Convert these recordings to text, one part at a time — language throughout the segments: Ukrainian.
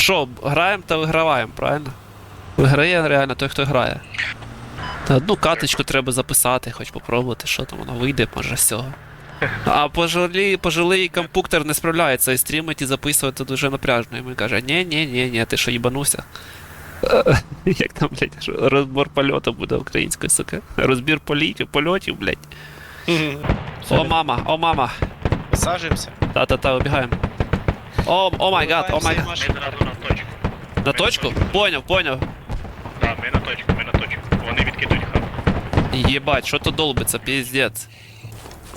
Що, граємо та виграваємо, правильно? Виграє реально той, хто грає. Та Одну каточку треба записати, хоч попробувати, що там воно вийде, може з цього. А пожилий, пожилий компуктор не справляється і стрімити і записувати дуже напряжно. І він каже, ні ні ні ні ти що їбанувся? Як там, блядь, що, розбор польоту буде українською, сука. Розбір політів, польотів, блядь. О, мама, о, мама. Висаджуємося. Та-та-та, убігаємо. О, о май гад, о май гад. Ми зразу на точку. На точку? Поняв, поняв. Так, ми на точку, ми на точку. Вони відкидують хаб. Єбать, що то долбиться, піздець.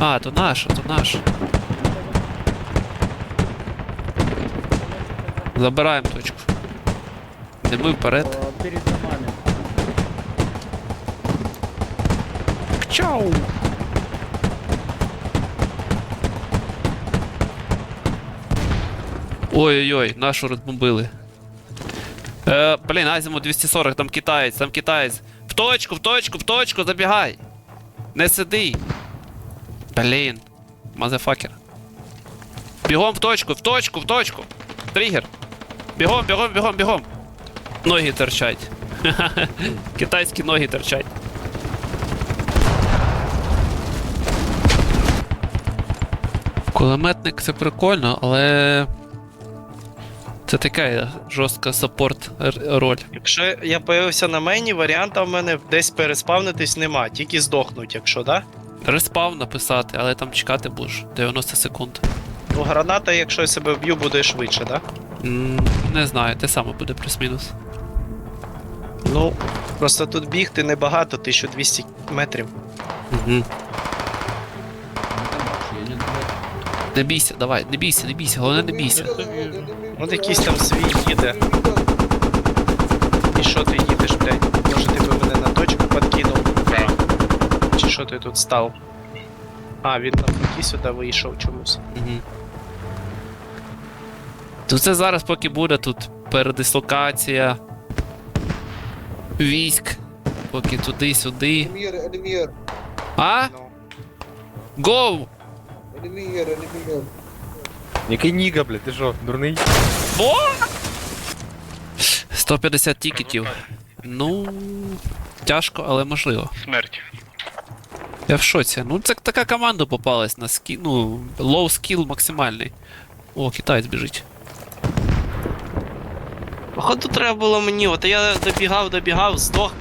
А, то наш, то наш. Забираємо точку. Не ми вперед. Перед домами. Чау! Ой-ой-ой, нашу розбомбили. Е, блін, Азіму 240, там китаєць, там китаєць. В точку, в точку, в точку, забігай! Не сиди! Блін. Мазефакер. Бігом в точку, в точку, в точку! Тригер! Бігом, бігом, бігом, бігом! Ноги торчать. Китайські ноги торчать. Кулеметник це прикольно, але. Це така жорстка саппорт роль. Якщо я появився на мейні, варіанта в мене десь переспавнитись нема, тільки здохнуть, якщо, да? Респав написати, але там чекати будеш 90 секунд. Ну, граната, якщо я себе вб'ю, буде швидше, да? М, не знаю, те саме буде плюс-мінус. Ну, просто тут бігти небагато, 1200 метрів. Угу. Не бійся, давай, не бійся, не бійся, головне не бійся. От якийсь там свій їде. І що ти їдеш, блядь? Може ти би мене на точку подкинув? Чи що ти тут став? А, він навпаки сюди вийшов чомусь. Угу. То це зараз поки буде тут передислокація військ. Поки туди-сюди. Enemy here, А? Ну. Гоу! Enemy here, enemy here. Який ніга, блядь, ти що, дурний? О! 150 тікетів. Ну. Тяжко, але можливо. Смерть. Я в шоці. Ну, це така команда попалась на скі... ну, low skill максимальний. О, китаєць біжить. Походу треба було мені, от я добігав, добігав, здох.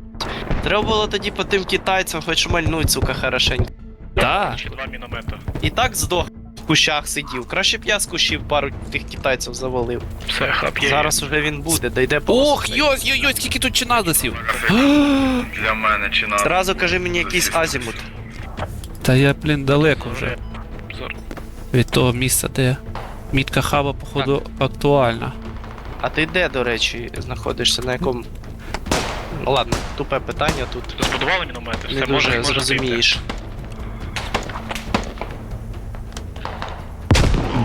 Треба було тоді по тим китайцям хоч мальнуть, сука, хорошенько. Да. Ще два міномета. І так здох в кущах сидів. Краще б я з кущів пару тих китайців завалив. Все, хаб є. Зараз уже він буде, дойде по Ох, йой, йой, йой, скільки тут чиназисів. Для мене чи Зразу кажи мені якийсь азімут. Та я, блін, далеко вже від того місця, де мітка хаба, походу, актуальна. А ти де, до речі, знаходишся? На якому. Ну ладно, тупе питання тут. Збудували міномети, Не все може, дуже може зрозумієш.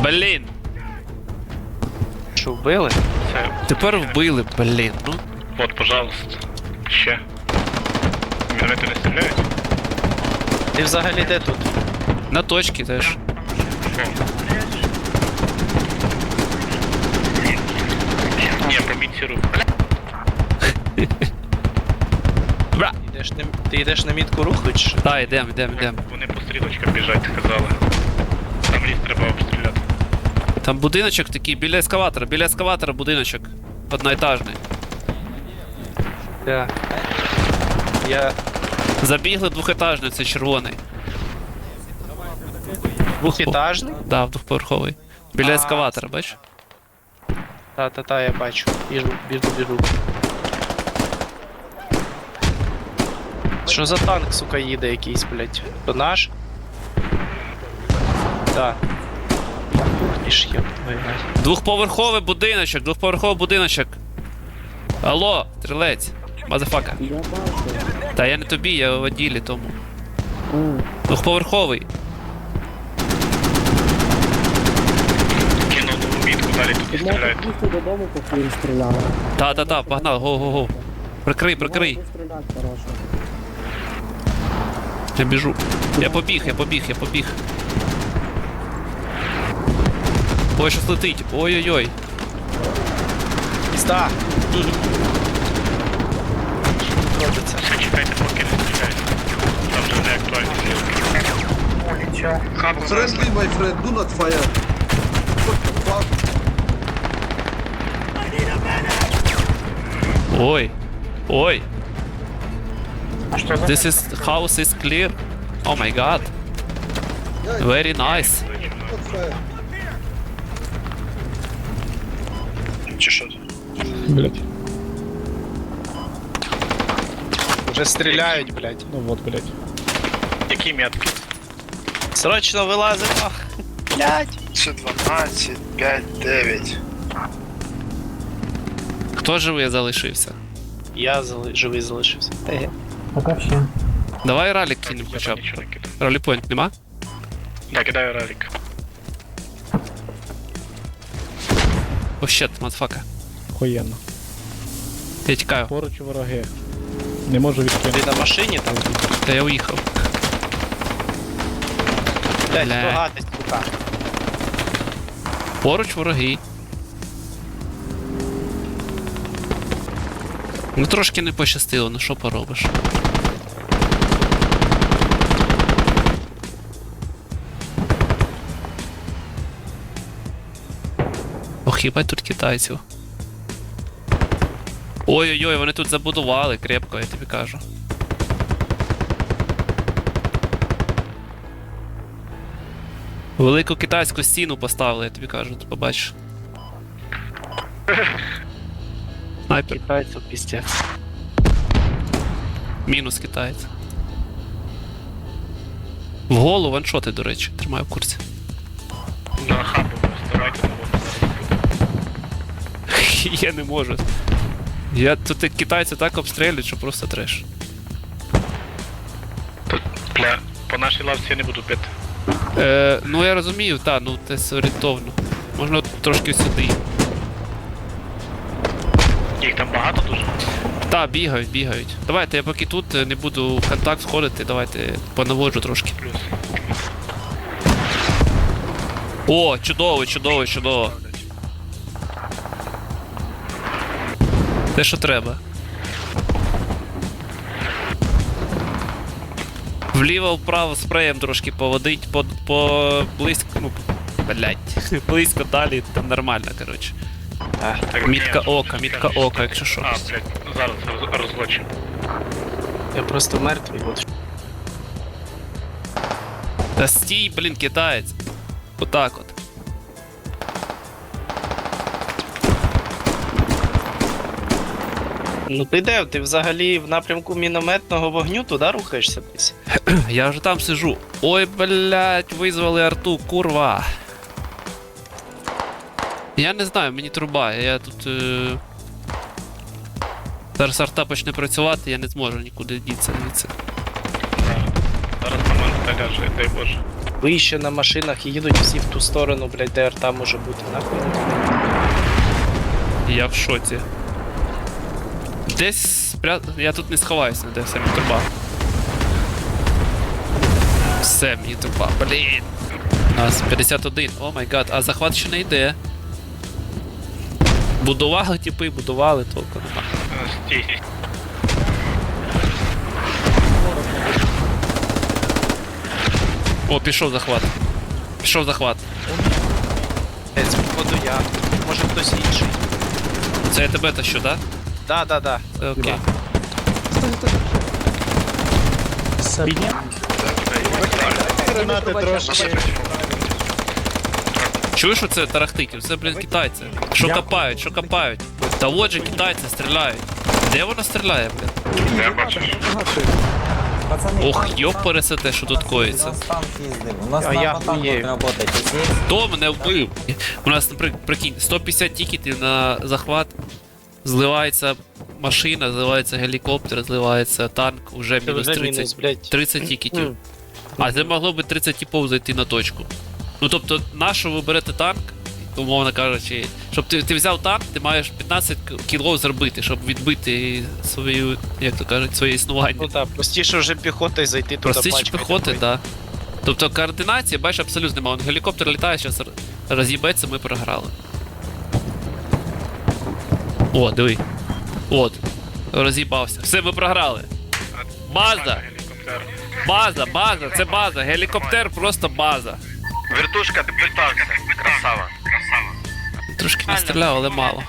Блін! Що вбили? Це, Тепер вбили, блін. Ну, от, пожалуйста. Ще. Міномети не стріляють? Ти взагалі де тут? на точці теж. Ні, пробіть рух. Бра! Йдеш на... Ти йдеш на мітку руху чи що? Та, йдем, йдем, йдем. Вони по стрілочкам біжать, сказали. Там ліс треба обстріляти. Там будиночок такий, біля ескаватора, біля ескаватора будиночок. Одноетажний. Да. Я. Забігли двохетажний, це червоний. Двохітажний? Да, двохповерховий. Біля А, ескаватора, бачиш? Та-та-та, я бачу. Біжу, біжу, біжу. Що за танк, сука, їде якийсь, блядь? То наш? Так. Піш є. Двохповерховий будиночок, двохповерховий будиночок. Алло, стрілець. Мазафака. Я бачу. Та я не тобі, я в оділі тому. М, Двохповерховий. Кинув мітку, далі тут і стріляють. бігти додому, поки він стріляли. Та-та-та, погнали, го-го-го. Прикрий, прикрий. Я біжу. Я побіг, я побіг, я побіг. Ой, щось летить. Ой-ой-ой. Пізда. Робиться. Все, чекайте, поки не стріляють. Там вже не актуальні сили. Хабу Friendly, my friend, do not fire. What the fuck? Ой. Ой. Що за? This is house is clear. Oh my god. Yeah, Very nice. not fire. Блять, Вже стріляють, блядь. ну вот, блять. Які метки? Срочно вилазимо. Блядь. Це 12, 5, 9. Хто живий залишився? Я зали... живий залишився. Еге. Давай ралік кинемо Я хоча б. нічого не кидаю. Ралі пойнт нема? Я кидаю ралік. О, щет, мадфака. Охуєнно. Я тікаю. Поруч вороги. Не можу відкинути. Ти на машині там? Та я уїхав. Блядь, Бля. сука. Поруч вороги. Ну трошки не пощастило, ну що поробиш. Ох, їбать тут китайців. Ой-ой-ой, вони тут забудували крепко, я тобі кажу. Велику китайську стіну поставили, я тобі кажу, ти побачиш. Снайпер. Китайців піздець. Мінус китаєць. В голову ваншоти, до речі, тримаю в курсі. На хабу вставайте на. Я не можу. Я тут китайці так обстрілюють, що просто треш. Бля, по нашій лавці я не буду бити. Е, ну я розумію, так, ну десь орієнтовно. Можна от трошки сюди. Їх там багато дуже. Та, бігають, бігають. Давайте, я поки тут е, не буду в контакт входити, давайте понаводжу трошки. Плюс. О, чудово, чудово, чудово. Те, що треба. Вліво-вправо спреєм трошки поводить, по, по близько, ну, блять, близько далі, там нормально, коротше. Мітка ока, мітка ока, якщо що. А, блядь, зараз роз- розлочу. Я просто мертвий, от. Та стій, блін, китаєць. Отак от. Ну ти де? Ти взагалі в напрямку мінометного вогню туди рухаєшся десь? Я вже там сижу. Ой, блять, визвали арту, курва. Я не знаю, мені труба, я тут. Е... Зараз арта почне працювати, я не зможу нікуди дітися звідси. Зараз момент наляже, дай Боже. Ви ще на машинах і їдуть всі в ту сторону, блядь, де арта може бути, нахуй. Я в шоці. Десь. Я тут не сховаюся, де все мені труба. Все, мені труба, блін. У нас 51, о май гад, а захват ще не йде. Будували типи, будували, толку нема. О, пішов захват. Пішов захват. Блядь, походу я. Може хтось інший. Це я тебе тащу, да? Да, да, да. Це окей. Гранати трошки. Чуєш оце тарахтиків? Це, блін, китайці. Що копають, що копають? Та от же китайці стріляють. Де воно стріляє, блін? Я бачу. Ох, йоп пересете, що тут коїться. У нас А на я хуєю. Хто мене вбив? У нас, наприклад, прикинь, 150 тікетів на захват, зливається машина, зливається гелікоптер, зливається танк, уже Це мінус вже 30. 30 тікетів. А це могло би 30 типов зайти на точку. Ну тобто, на що ви берете танк, умовно кажучи, щоб ти, ти взяв танк, ти маєш 15 к- кілов зробити, щоб відбити свою, як то кажуть, своє існування. Ну так, простіше вже піхотою зайти туди Простіше піхоти, так. Да. Тобто координації, бачиш, абсолютно немає. Гелікоптер літає, зараз роз'їбеться, ми програли. О, диви. От. Роз'їбався. Все, ми програли. База! База, база, це база. Гелікоптер просто база. Вертушка, ти питався. Красава. Трошки настріляв, але мало.